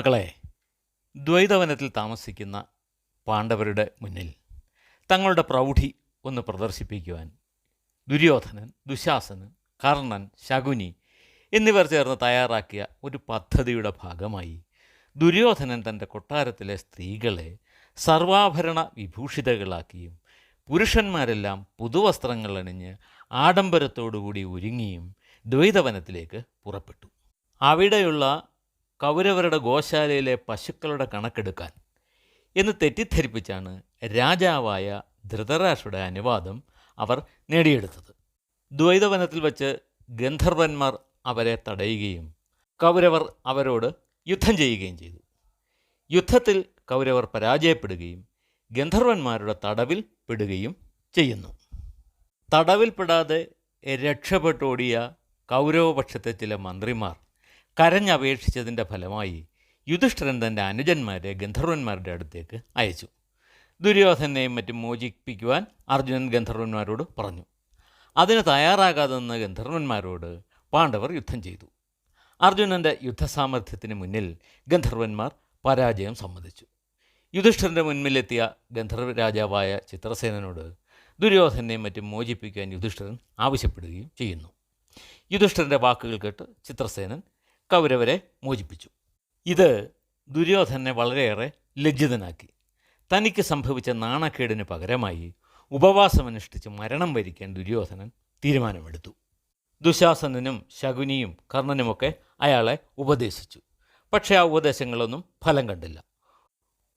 മക്കളെ ദ്വൈതവനത്തിൽ താമസിക്കുന്ന പാണ്ഡവരുടെ മുന്നിൽ തങ്ങളുടെ പ്രൗഢി ഒന്ന് പ്രദർശിപ്പിക്കുവാൻ ദുര്യോധനൻ ദുശാസനൻ കർണൻ ശകുനി എന്നിവർ ചേർന്ന് തയ്യാറാക്കിയ ഒരു പദ്ധതിയുടെ ഭാഗമായി ദുര്യോധനൻ തന്റെ കൊട്ടാരത്തിലെ സ്ത്രീകളെ സർവാഭരണ വിഭൂഷിതകളാക്കിയും പുരുഷന്മാരെല്ലാം പുതുവസ്ത്രങ്ങൾ അണിഞ്ഞ് ആഡംബരത്തോടുകൂടി ഒരുങ്ങിയും ദ്വൈതവനത്തിലേക്ക് പുറപ്പെട്ടു. അവിടെയുള്ള കൗരവരുടെ ഗോശാലയിലെ പശുക്കളുടെ കണക്കെടുക്കാൻ എന്ന് തെറ്റിദ്ധരിപ്പിച്ചാണ് രാജാവായ ധൃതരാഷ്ട്രയുടെ അനുവാദം അവർ നേടിയെടുത്തത്. ദ്വൈതവനത്തിൽ വച്ച് ഗന്ധർവന്മാർ അവരെ തടയുകയും കൗരവർ അവരോട് യുദ്ധം ചെയ്യുകയും ചെയ്തു. യുദ്ധത്തിൽ കൗരവർ പരാജയപ്പെടുകയും ഗന്ധർവന്മാരുടെ തടവിൽ പെടുകയും ചെയ്യുന്നു. തടവിൽപ്പെടാതെ രക്ഷപ്പെട്ടോടിയ കൗരവപക്ഷത്തെ ചില മന്ത്രിമാർ കരഞ്ഞപേക്ഷിച്ചതിന്റെ ഫലമായി യുധിഷ്ഠിരൻ തന്റെ അനുജന്മാരെ ഗന്ധർവന്മാരുടെ അടുത്തേക്ക് അയച്ചു. ദുര്യോധനെയും മറ്റും മോചിപ്പിക്കുവാൻ അർജുനൻ ഗന്ധർവന്മാരോട് പറഞ്ഞു. അതിന് തയ്യാറാകാതെ ഗന്ധർവന്മാരോട് പാണ്ഡവർ യുദ്ധം ചെയ്തു. അർജുനന്റെ യുദ്ധസാമർഥ്യത്തിന് മുന്നിൽ ഗന്ധർവന്മാർ പരാജയം സമ്മതിച്ചു. യുധിഷ്ഠിരന്റെ മുൻപിലെത്തിയ ഗന്ധർവ രാജാവായ ചിത്രസേനനോട് ദുര്യോധനെയും മറ്റും മോചിപ്പിക്കാൻ യുധിഷ്ഠിരൻ ആവശ്യപ്പെടുകയും ചെയ്യുന്നു. യുധിഷ്ഠിരന്റെ വാക്കുകൾ കേട്ട് ചിത്രസേനൻ കൗരവരെ മോചിപ്പിച്ചു. ഇത് ദുര്യോധനെ വളരെയേറെ ലജ്ജിതനാക്കി. തനിക്ക് സംഭവിച്ച നാണക്കേടിന് പകരമായി ഉപവാസമനുഷ്ഠിച്ച് മരണം വരിക്കാൻ ദുര്യോധനൻ തീരുമാനമെടുത്തു. ദുശാസനനും ശകുനിയും കർണനുമൊക്കെ അയാളെ ഉപദേശിച്ചു. പക്ഷേ ആ ഉപദേശങ്ങളൊന്നും ഫലം കണ്ടില്ല.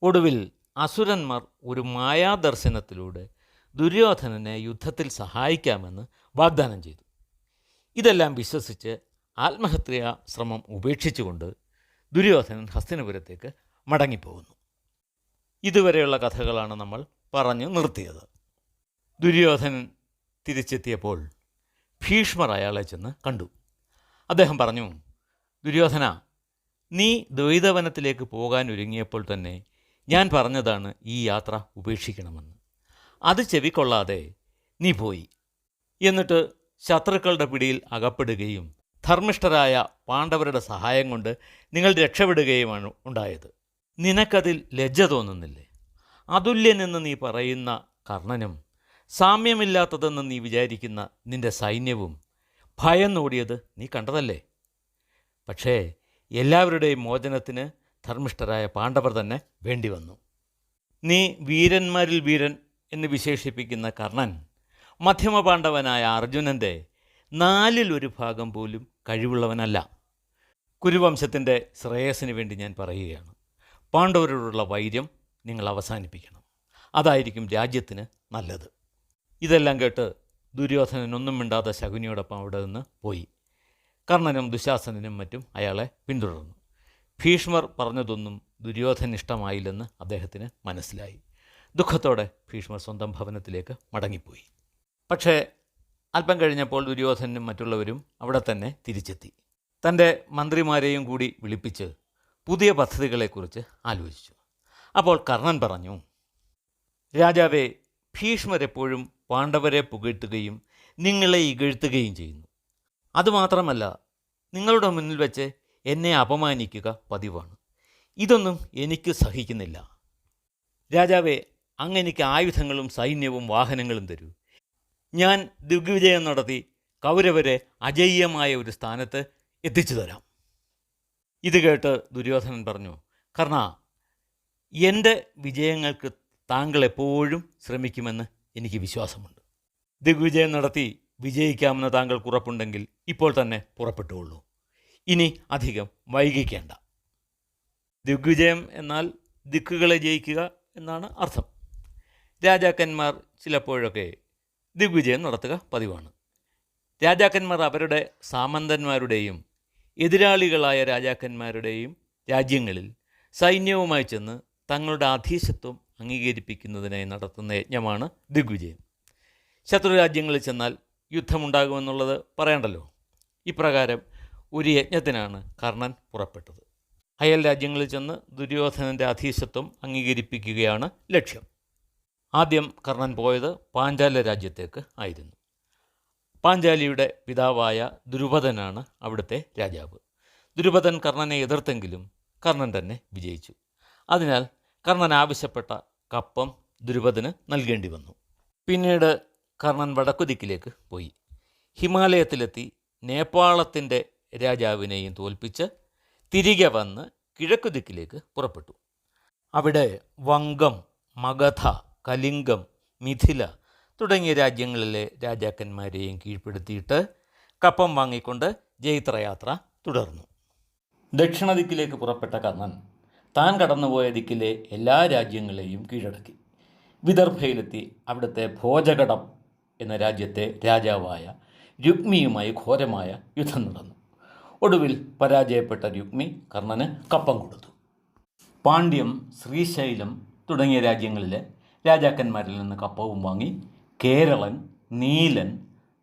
ഒടുവിൽ അസുരന്മാർ ഒരു മായാദർശനത്തിലൂടെ ദുര്യോധനനെ യുദ്ധത്തിൽ സഹായിക്കാമെന്ന് വാഗ്ദാനം ചെയ്തു. ഇതെല്ലാം വിശ്വസിച്ച് ആത്മഹത്യാ ശ്രമം ഉപേക്ഷിച്ചുകൊണ്ട് ദുര്യോധനൻ ഹസ്തിനപുരത്തേക്ക് മടങ്ങിപ്പോകുന്നു. ഇതുവരെയുള്ള കഥകളാണ് നമ്മൾ പറഞ്ഞു നിർത്തിയത്. ദുര്യോധനൻ തിരിച്ചെത്തിയപ്പോൾ ഭീഷ്മർ അയാളെ ചെന്ന് കണ്ടു. അദ്ദേഹം പറഞ്ഞു ദുര്യോധന നീ ദ്വൈതവനത്തിലേക്ക് പോകാൻ ഒരുങ്ങിയപ്പോൾ തന്നെ ഞാൻ പറഞ്ഞതാണ് ഈ യാത്ര ഉപേക്ഷിക്കണമെന്ന്. അത് ചെവിക്കൊള്ളാതെ നീ പോയി. എന്നിട്ട് ശത്രുക്കളുടെ പിടിയിൽ അകപ്പെടുകയും ധർമ്മിഷ്ഠരായ പാണ്ഡവരുടെ സഹായം കൊണ്ട് നിങ്ങൾ രക്ഷപ്പെടുകയുമാണ് ഉണ്ടായത്. നിനക്കതിൽ ലജ്ജ തോന്നുന്നില്ലേ? അതുല്യനെന്ന് നീ പറയുന്ന കർണനും സാമ്യമില്ലാത്തതെന്ന് നീ വിചാരിക്കുന്ന നിന്റെ സൈന്യവും ഭയം നോടിയത് നീ കണ്ടതല്ലേ? പക്ഷേ എല്ലാവരുടെയും മോചനത്തിന് ധർമ്മിഷ്ഠരായ പാണ്ഡവർ തന്നെ വേണ്ടി വന്നു. നീ വീരന്മാരിൽ വീരൻ എന്ന് വിശേഷിപ്പിക്കുന്ന കർണൻ മധ്യമപാണ്ഡവനായ അർജുനന്റെ നാലിൽ ഒരു ഭാഗം പോലും കഴിവുള്ളവനല്ല. കുരുവംശത്തിന്റെ ശ്രേയസ്സിന് വേണ്ടി ഞാൻ പറയുകയാണ്. പാണ്ഡവരോടുള്ള വൈര്യം നിങ്ങൾ അവസാനിപ്പിക്കണം. അതായിരിക്കും രാജ്യത്തിന് നല്ലത്. ഇതെല്ലാം കേട്ട് ദുര്യോധനൻ ഒന്നും മിണ്ടാതെ ശകുനിയോടൊപ്പം അവിടെ നിന്ന് പോയി. കർണനും ദുശാസനനും മറ്റും അയാളെ പിന്തുടർന്നു. ഭീഷ്മർ പറഞ്ഞതൊന്നും ദുര്യോധന ഇഷ്ടമായില്ലെന്ന് അദ്ദേഹത്തിന് മനസ്സിലായി. ദുഃഖത്തോടെ ഭീഷ്മർ സ്വന്തം ഭവനത്തിലേക്ക് മടങ്ങിപ്പോയി. പക്ഷേ അല്പം കഴിഞ്ഞപ്പോൾ ദുര്യോധനും മറ്റുള്ളവരും അവിടെ തന്നെ തിരിച്ചെത്തി. തന്റെ മന്ത്രിമാരെയും കൂടി വിളിപ്പിച്ച് പുതിയ പദ്ധതികളെക്കുറിച്ച് ആലോചിച്ചു. അപ്പോൾ കർണൻ പറഞ്ഞു രാജാവെ ഭീഷ്മരെപ്പോഴും പാണ്ഡവരെ പുകഴ്ത്തുകയും നിങ്ങളെ ഇകഴ്ത്തുകയും ചെയ്യുന്നു. അതുമാത്രമല്ല നിങ്ങളുടെ മുന്നിൽ വെച്ച് എന്നെ അപമാനിക്കുക പതിവാണ്. ഇതൊന്നും എനിക്ക് സഹിക്കുന്നില്ല. രാജാവെ അങ്ങെനിക്ക് ആയുധങ്ങളും സൈന്യവും വാഹനങ്ങളും തരൂ. ഞാൻ ദിഗ്വിജയം നടത്തി കൗരവരെ അജയ്യമായ ഒരു സ്ഥാനത്ത് എത്തിച്ചു തരാം. ഇത് കേട്ട് ദുര്യോധനൻ പറഞ്ഞു കർണ എന്റെ വിജയങ്ങൾക്ക് താങ്കൾ എപ്പോഴും ശ്രമിക്കുമെന്ന് എനിക്ക് വിശ്വാസമുണ്ട്. ദിഗ്വിജയം നടത്തി വിജയിക്കാമെന്ന് താങ്കൾക്ക് ഉറപ്പുണ്ടെങ്കിൽ ഇപ്പോൾ തന്നെ പുറപ്പെട്ടുകൊള്ളൂ. ഇനി അധികം വൈകിക്കേണ്ട. ദിഗ്വിജയം എന്നാൽ ദിക്കുകളെ ജയിക്കുക എന്നാണ് അർത്ഥം. രാജാക്കന്മാർ ചിലപ്പോഴൊക്കെ ദിഗ്വിജയം നടത്തുക പതിവാണ്. രാജാക്കന്മാർ അവരുടെ സാമന്തന്മാരുടെയും എതിരാളികളായ രാജാക്കന്മാരുടെയും രാജ്യങ്ങളിൽ സൈന്യവുമായി ചെന്ന് തങ്ങളുടെ അധീശത്വം അംഗീകരിപ്പിക്കുന്നതിനായി നടത്തുന്ന യജ്ഞമാണ് ദിഗ്വിജയം. ശത്രു രാജ്യങ്ങളിൽ ചെന്നാൽ യുദ്ധമുണ്ടാകുമെന്നുള്ളത് പറയണ്ടല്ലോ. ഇപ്രകാരം ഒരു യജ്ഞത്തിനാണ് കർണൻ പുറപ്പെട്ടത്. അയൽ രാജ്യങ്ങളിൽ ചെന്ന് ദുര്യോധനന്റെ അധീശത്വം അംഗീകരിപ്പിക്കുകയാണ് ലക്ഷ്യം. ആദ്യം കർണൻ പോയത് പാഞ്ചാല രാജ്യത്തേക്ക് ആയിരുന്നു. പാഞ്ചാലിയുടെ പിതാവായ ദുരുപദനാണ് അവിടുത്തെ രാജാവ്. ദുരുപദൻ കർണനെ എതിർത്തെങ്കിലും കർണൻ തന്നെ വിജയിച്ചു. അതിനാൽ കർണൻ ആവശ്യപ്പെട്ട കപ്പം ദുരുപഥന് നൽകേണ്ടി വന്നു. പിന്നീട് കർണൻ വടക്കുദിക്കിലേക്ക് പോയി. ഹിമാലയത്തിലെത്തി നേപ്പാളത്തിന്റെ രാജാവിനെയും തോൽപ്പിച്ച് തിരികെ വന്ന് കിഴക്കുദിക്കിലേക്ക് പുറപ്പെട്ടു. അവിടെ വങ്കം മഗധ കലിംഗം മിഥില തുടങ്ങിയ രാജ്യങ്ങളിലെ രാജാക്കന്മാരെയും കീഴ്പ്പെടുത്തിയിട്ട് കപ്പം വാങ്ങിക്കൊണ്ട് ജൈത്രയാത്ര തുടർന്നു. ദക്ഷിണ ദിക്കിലേക്ക് പുറപ്പെട്ട കർണൻ താൻ കടന്നുപോയ ദിക്കിലെ എല്ലാ രാജ്യങ്ങളെയും കീഴടക്കി. വിദർഭയിലെത്തി അവിടുത്തെ ഭോജകടം എന്ന രാജ്യത്തെ രാജാവായ രുക്മിയുമായി ഘോരമായ യുദ്ധം നടന്നു. ഒടുവിൽ പരാജയപ്പെട്ട രുക്മി കർണന് കപ്പം കൊടുത്തു. പാണ്ഡ്യം ശ്രീശൈലം തുടങ്ങിയ രാജ്യങ്ങളിലെ രാജാക്കന്മാരിൽ നിന്ന് കപ്പവും വാങ്ങി കേരളൻ നീലൻ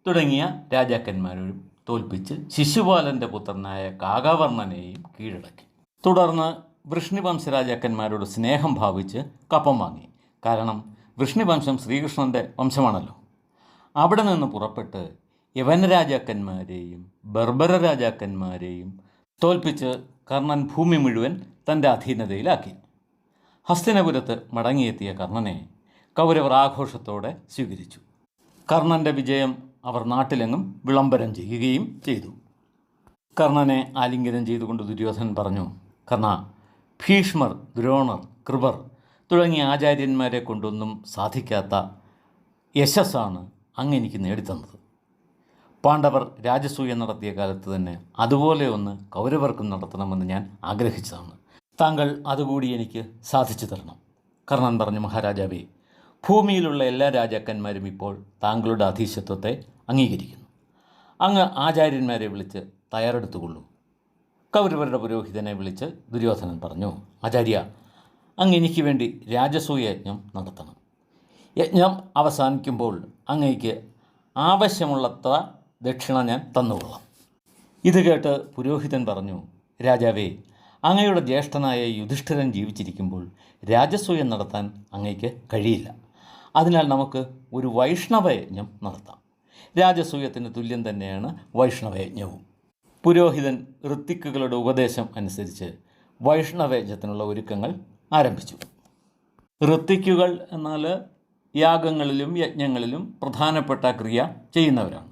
തുടങ്ങിയ രാജാക്കന്മാരും തോൽപ്പിച്ച് ശിശുപാലന്റെ പുത്രനായ കാകാവർണനെയും കീഴടക്കി. തുടർന്ന് വൃഷ്ണിവംശ രാജാക്കന്മാരോട് സ്നേഹം ഭാവിച്ച് കപ്പം വാങ്ങി. കാരണം വൃഷ്ണിവംശം ശ്രീകൃഷ്ണന്റെ വംശമാണല്ലോ. അവിടെ നിന്ന് പുറപ്പെട്ട് യവന രാജാക്കന്മാരെയും ബർബര രാജാക്കന്മാരെയും തോൽപ്പിച്ച് കർണൻ ഭൂമി മുഴുവൻ തന്റെ അധീനതയിലാക്കി. ഹസ്തിനപുരത്ത് മടങ്ങിയെത്തിയ കർണനെ കൗരവർ ആഘോഷത്തോടെ സ്വീകരിച്ചു. കർണന്റെ വിജയം അവർ നാട്ടിലെങ്ങും വിളംബരം ചെയ്യുകയും ചെയ്തു. കർണനെ ആലിംഗനം ചെയ്തുകൊണ്ട് ദുര്യോധനൻ പറഞ്ഞു കർണ ഭീഷ്മർ ദ്രോണർ കൃപർ തുടങ്ങിയ ആചാര്യന്മാരെ കൊണ്ടൊന്നും സാധിക്കാത്ത യശസ്സാണ് അങ്ങ് എനിക്ക് നേടിത്തന്നത്. പാണ്ഡവർ രാജസൂയ നടത്തിയ കാലത്ത് തന്നെ അതുപോലെ ഒന്ന് കൗരവർക്കും നടത്തണമെന്ന് ഞാൻ ആഗ്രഹിച്ചതാണ്. താങ്കൾ അതുകൂടി എനിക്ക് സാധിച്ചു തരണം. കർണൻ പറഞ്ഞു മഹാരാജാവേ ഭൂമിയിലുള്ള എല്ലാ രാജാക്കന്മാരും ഇപ്പോൾ താങ്കളുടെ അധീശത്വത്തെ അംഗീകരിക്കുന്നു. അങ്ങ് ആചാര്യന്മാരെ വിളിച്ച് തയ്യാറെടുത്തുകൊള്ളൂ. കൗരവരുടെ പുരോഹിതനെ വിളിച്ച് ദുര്യോധനൻ പറഞ്ഞു ആചാര്യ അങ്ങ് എനിക്ക് വേണ്ടി രാജസൂയ യജ്ഞം നടത്തണം. യജ്ഞം അവസാനിക്കുമ്പോൾ അങ്ങേക്ക് ആവശ്യമുള്ളത്ര ദക്ഷിണ ഞാൻ തന്നുകൊള്ളാം. ഇത് കേട്ട് പുരോഹിതൻ പറഞ്ഞു രാജാവേ അങ്ങയുടെ ജ്യേഷ്ഠനായ യുധിഷ്ഠിരൻ ജീവിച്ചിരിക്കുമ്പോൾ രാജസൂയം നടത്താൻ അങ്ങയ്ക്ക് കഴിയില്ല. അതിനാൽ നമുക്ക് ഒരു വൈഷ്ണവയജ്ഞം നടത്താം. രാജസൂയത്തിന് തുല്യം തന്നെയാണ് വൈഷ്ണവയജ്ഞവും. പുരോഹിതൻ ഋത്തിക്കുകളുടെ ഉപദേശം അനുസരിച്ച് വൈഷ്ണവയജ്ഞത്തിനുള്ള ഒരുക്കങ്ങൾ ആരംഭിച്ചു. ഋത്തിക്കുകൾ എന്നാൽ യാഗങ്ങളിലും യജ്ഞങ്ങളിലും പ്രധാനപ്പെട്ട ക്രിയ ചെയ്യുന്നവരാണ്.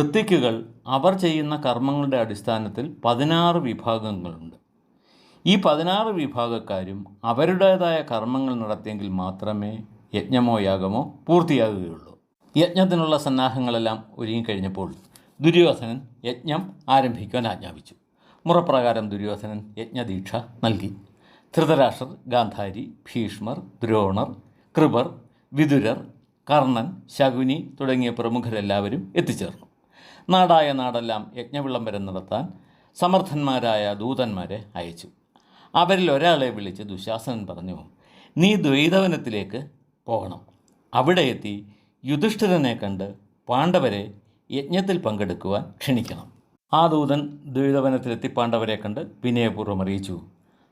ഋത്തിക്കുകൾ അവർ ചെയ്യുന്ന കർമ്മങ്ങളുടെ അടിസ്ഥാനത്തിൽ പതിനാറ് വിഭാഗങ്ങളുണ്ട്. ഈ പതിനാറ് വിഭാഗക്കാരും അവരുടേതായ കർമ്മങ്ങൾ നടത്തിയെങ്കിൽ മാത്രമേ യജ്ഞമോ യാഗമോ പൂർത്തിയാകുകയുള്ളൂ. യജ്ഞത്തിനുള്ള സന്നാഹങ്ങളെല്ലാം ഒരുങ്ങിക്കഴിഞ്ഞപ്പോൾ ദുര്യോധനൻ യജ്ഞം ആരംഭിക്കുവാൻ ആജ്ഞാപിച്ചു. മുറപ്രകാരം ദുര്യോധനൻ യജ്ഞദീക്ഷ നൽകി. ധൃതരാഷ്ട്രർ ഗാന്ധാരി ഭീഷ്മർ ദ്രോണർ കൃപർ വിതുരർ കർണൻ ശകുനി തുടങ്ങിയ പ്രമുഖരെല്ലാവരും എത്തിച്ചേർന്നു. നാടായ നാടെല്ലാം യജ്ഞവിളംബരം നടത്താൻ സമർത്ഥന്മാരായ ദൂതന്മാരെ അയച്ചു. അവരിൽ ഒരാളെ വിളിച്ച് ദുശാസനൻ പറഞ്ഞു നീ ദ്വൈതവനത്തിലേക്ക് പോകണം. അവിടെ എത്തി യുധിഷ്ഠിരനെ കണ്ട് പാണ്ഡവരെ യജ്ഞത്തിൽ പങ്കെടുക്കുവാൻ ക്ഷണിക്കണം. ആ ദൂതൻ ദ്വൈതവനത്തിലെത്തി പാണ്ഡവരെ കണ്ട് വിനയപൂർവം അറിയിച്ചു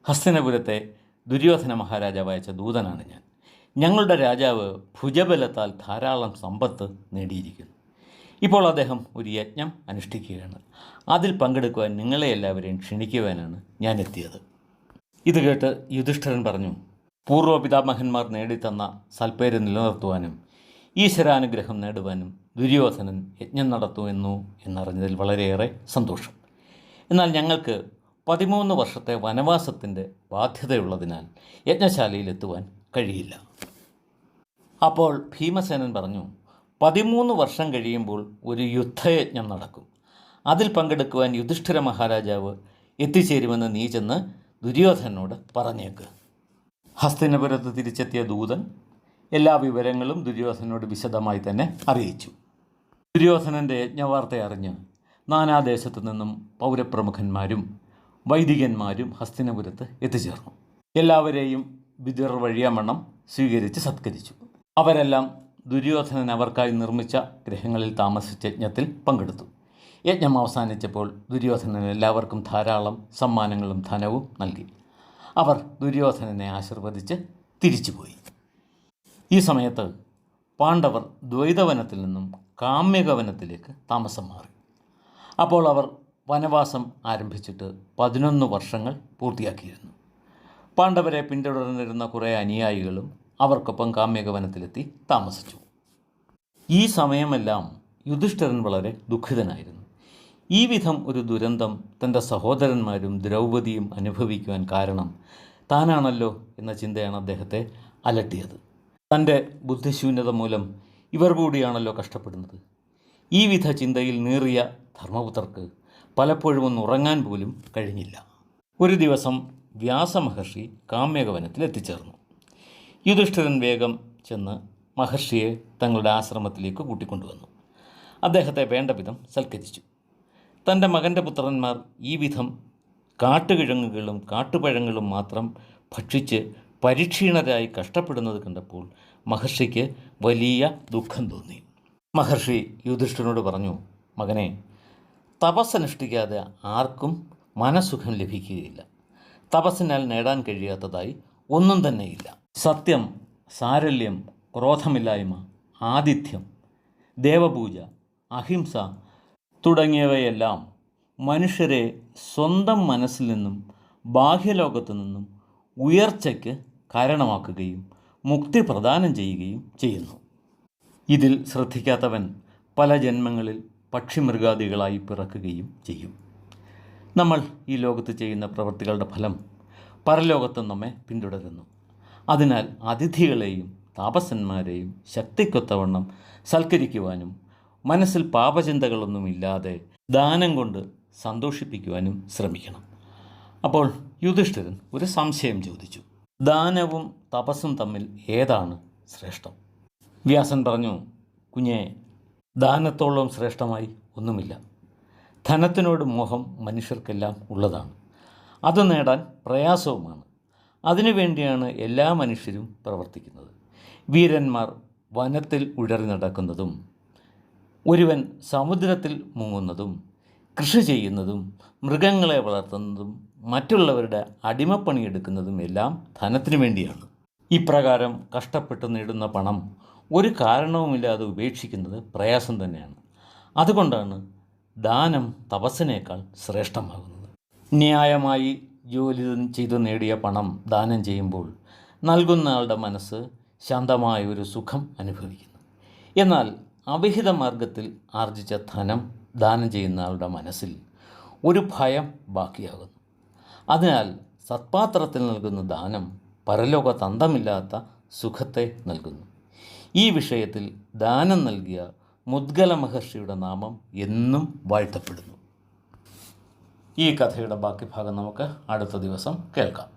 ഹസ്തിനപുരത്തെ ദുര്യോധന മഹാരാജാവ് അയച്ച ദൂതനാണ് ഞാൻ. ഞങ്ങളുടെ രാജാവ് ഭുജബലത്താൽ ധാരാളം സമ്പത്ത് നേടിയിരിക്കുന്നു. ഇപ്പോൾ അദ്ദേഹം ഒരു യജ്ഞം അനുഷ്ഠിക്കുകയാണ്. അതിൽ പങ്കെടുക്കുവാൻ നിങ്ങളെ എല്ലാവരെയും ക്ഷണിക്കുവാനാണ് ഞാൻ എത്തിയത്. ഇത് കേട്ട് യുധിഷ്ഠിരൻ പറഞ്ഞു പൂർവപിതാമഹന്മാർ നേടിത്തന്ന സൽപ്പേര് നിലനിർത്തുവാനും ഈശ്വരാനുഗ്രഹം നേടുവാനും ദുര്യോധനൻ യജ്ഞം നടത്തുമെന്നു എന്നറിഞ്ഞതിൽ വളരെയേറെ സന്തോഷം. എന്നാൽ ഞങ്ങൾക്ക് പതിമൂന്ന് വർഷത്തെ വനവാസത്തിന്റെ ബാധ്യതയുള്ളതിനാൽ യജ്ഞശാലയിലെത്തുവാൻ കഴിയില്ല. അപ്പോൾ ഭീമസേനൻ പറഞ്ഞു പതിമൂന്ന് വർഷം കഴിയുമ്പോൾ ഒരു യുദ്ധയജ്ഞം നടക്കും. അതിൽ പങ്കെടുക്കുവാൻ യുധിഷ്ഠിര മഹാരാജാവ് എത്തിച്ചേരുമെന്ന് നീ ചെന്ന് ദുര്യോധനോട് പറഞ്ഞേക്ക്. ഹസ്തിനപുരത്ത് തിരിച്ചെത്തിയ ദൂതൻ എല്ലാ വിവരങ്ങളും ദുര്യോധനോട് വിശദമായി തന്നെ അറിയിച്ചു. ദുര്യോധനന്റെ യജ്ഞവാർത്ത അറിഞ്ഞ് നാനാദേശത്തു നിന്നും പൗരപ്രമുഖന്മാരും വൈദികന്മാരും ഹസ്തിനപുരത്ത് എത്തിച്ചേർന്നു. എല്ലാവരെയും വിദുർ വഴിയമണ്ണം സ്വീകരിച്ച് സത്കരിച്ചു. അവരെല്ലാം ദുര്യോധനൻ അവർക്കായി നിർമ്മിച്ച ഗ്രഹങ്ങളിൽ താമസിച്ച യജ്ഞത്തിൽ പങ്കെടുത്തു. യജ്ഞം അവസാനിച്ചപ്പോൾ ദുര്യോധനൻ എല്ലാവർക്കും ധാരാളം സമ്മാനങ്ങളും ധനവും നൽകി. അവർ ദുര്യോധനനെ ആശീർവദിച്ച് തിരിച്ചുപോയി. ഈ സമയത്ത് പാണ്ഡവർ ദ്വൈതവനത്തിൽ നിന്നും കാമ്യകവനത്തിലേക്ക് താമസം മാറി. അപ്പോൾ അവർ വനവാസം ആരംഭിച്ചിട്ട് പതിനൊന്ന് വർഷങ്ങൾ പൂർത്തിയാക്കിയിരുന്നു. പാണ്ഡവരെ പിന്തുടർന്നിരുന്ന കുറേ അനുയായികളും അവർക്കൊപ്പം കാമ്യകവനത്തിലെത്തി താമസിച്ചു. ഈ സമയമെല്ലാം യുധിഷ്ഠിരൻ വളരെ ദുഃഖിതനായിരുന്നു. ഈ വിധം ഒരു ദുരന്തം തന്റെ സഹോദരന്മാരും ദ്രൗപദിയും അനുഭവിക്കുവാൻ കാരണം താനാണല്ലോ എന്ന ചിന്തയാണ് അദ്ദേഹത്തെ അലട്ടിയത്. തന്റെ ബുദ്ധിശൂന്യത മൂലം ഇവർ കൂടിയാണല്ലോ കഷ്ടപ്പെടുന്നത്. ഈ വിധ ചിന്തയിൽ നീറിയ ധർമ്മപുത്രർക്ക് പലപ്പോഴും ഒന്ന് ഉറങ്ങാൻ പോലും കഴിഞ്ഞില്ല. ഒരു ദിവസം വ്യാസമഹർഷി കാമ്യകവനത്തിൽ എത്തിച്ചേർന്നു. യുധിഷ്ഠിരൻ വേഗം ചെന്ന് മഹർഷിയെ തങ്ങളുടെ ആശ്രമത്തിലേക്ക് കൂട്ടിക്കൊണ്ടുവന്നു. അദ്ദേഹത്തെ വേണ്ട വിധം സൽക്കരിച്ചു. തന്റെ മകന്റെ പുത്രന്മാർ ഈ വിധം കാട്ടുകിഴങ്ങുകളും കാട്ടുപഴങ്ങളും മാത്രം ഭക്ഷിച്ച് പരിക്ഷീണരായി കഷ്ടപ്പെടുന്നത് കണ്ടപ്പോൾ മഹർഷിക്ക് വലിയ ദുഃഖം തോന്നി. മഹർഷി യുധിഷ്ഠിരനോട് പറഞ്ഞു മകനെ തപസ്സനുഷ്ഠിക്കാതെ ആർക്കും മനസുഖം ലഭിക്കുകയില്ല. തപസ്സിനാൽ നേടാൻ കഴിയാത്തതായി ഒന്നും തന്നെയില്ല. സത്യം സാരല്യം ക്രോധമില്ലായ്മ ആതിഥ്യം ദേവപൂജ അഹിംസ തുടങ്ങിയവയെല്ലാം മനുഷ്യരെ സ്വന്തം മനസ്സിൽ നിന്നും ബാഹ്യലോകത്തു നിന്നും ഉയർച്ചയ്ക്ക് കാരണമാക്കുകയും മുക്തി പ്രദാനം ചെയ്യുകയും ചെയ്യുന്നു. ഇതിൽ ശ്രദ്ധിക്കാത്തവൻ പല ജന്മങ്ങളിൽ പക്ഷിമൃഗാദികളായി പിറക്കുകയും ചെയ്യും. നമ്മൾ ഈ ലോകത്ത് ചെയ്യുന്ന പ്രവൃത്തികളുടെ ഫലം പരലോകത്ത് നമ്മെ പിന്തുടരുന്നു. അതിനാൽ അതിഥികളെയും താപസന്മാരെയും ശക്തിക്കൊത്തവണ്ണം സൽക്കരിക്കുവാനും മനസ്സിൽ പാപചിന്തകളൊന്നുമില്ലാതെ ദാനം കൊണ്ട് സന്തോഷിപ്പിക്കുവാനും ശ്രമിക്കണം. അപ്പോൾ യുധിഷ്ഠിരൻ ഒരു സംശയം ചോദിച്ചു. ദാനവും തപസ്സും തമ്മിൽ ഏതാണ് ശ്രേഷ്ഠം? വ്യാസൻ പറഞ്ഞു കുഞ്ഞെ ദാനത്തോളം ശ്രേഷ്ഠമായി ഒന്നുമില്ല. ധനത്തിനോട് മോഹം മനുഷ്യർക്കെല്ലാം ഉള്ളതാണ്. അത് നേടാൻ പ്രയാസവുമാണ്. അതിനുവേണ്ടിയാണ് എല്ലാ മനുഷ്യരും പ്രവർത്തിക്കുന്നത്. വീരന്മാർ വനത്തിൽ ഉഴറി നടക്കുന്നതും ഒരുവൻ സമുദ്രത്തിൽ മുങ്ങുന്നതും കൃഷി ചെയ്യുന്നതും മൃഗങ്ങളെ വളർത്തുന്നതും മറ്റുള്ളവരുടെ അടിമപ്പണിയെടുക്കുന്നതും എല്ലാം ധനത്തിനു വേണ്ടിയാണ്. ഇപ്രകാരം കഷ്ടപ്പെട്ട് നേടുന്ന പണം ഒരു കാരണവുമില്ലാതെ ഉപേക്ഷിക്കുന്നത് പ്രയാസം തന്നെയാണ്. അതുകൊണ്ടാണ് ദാനം തപസ്സിനേക്കാൾ ശ്രേഷ്ഠമാകുന്നത്. ന്യായമായി ജോലി ചെയ്ത് നേടിയ പണം ദാനം ചെയ്യുമ്പോൾ നൽകുന്ന ആളുടെ മനസ്സ് ശാന്തമായ ഒരു സുഖം അനുഭവിക്കുന്നു. എന്നാൽ അവിഹിത മാർഗത്തിൽ ആർജിച്ച ധനം ദാനം ചെയ്യുന്ന ആളുടെ മനസ്സിൽ ഒരു ഭയം ബാക്കിയാകുന്നു. അതിനാൽ സത്പാത്രത്തിൽ നൽകുന്ന ദാനം പരലോക തന്തമില്ലാത്ത സുഖത്തെ നൽകുന്നു. ഈ വിഷയത്തിൽ ദാനം നൽകിയ മുദ്ഗല മഹർഷിയുടെ നാമം എന്നും വാഴ്ത്തപ്പെടുന്നു. ഈ കഥയുടെ ബാക്കി ഭാഗം നമുക്ക് അടുത്ത ദിവസം കേൾക്കാം.